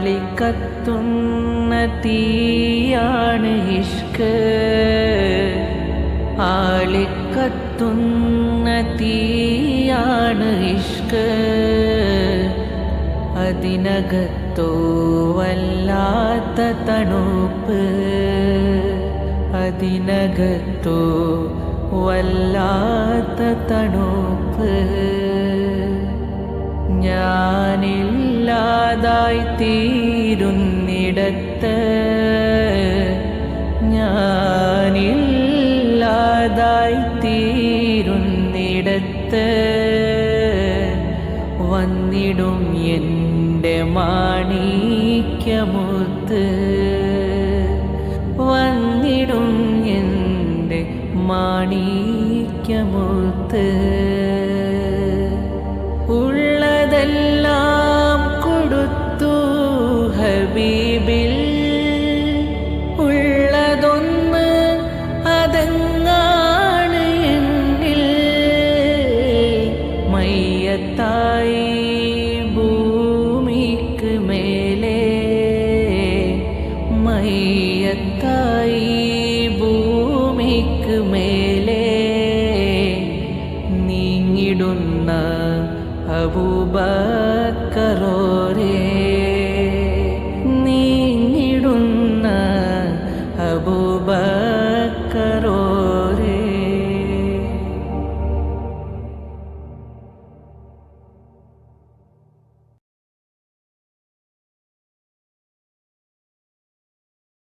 ആളിക്കത്തുന്ന തീയാണ് ഇഷ്ക്. ആളിക്കത്തുന്ന തീയാണ് ഇഷ്ക്. അതിനകത്തോ വല്ലാത്ത തണുപ്പ്. അതിനകത്തോ വല്ലാത്ത തണുപ്പ്. ഞാനില്ലാതായി തീരുന്നിടത്ത് ഞാനില്ലാതായി തീരുന്നിടത്ത് വന്നിടും എന്റെ മാണിക്യമുത്ത്. വന്നിടും എന്റെ മാണിക്യമുത്ത്. ഉള്ളതെല്ലാം മയ്യത്തായി ഭൂമിക്ക് മേലെ നീങ്ങിടുന്ന അബൂബക്കറോരേ. നീങ്ങിടുന്ന അബൂബ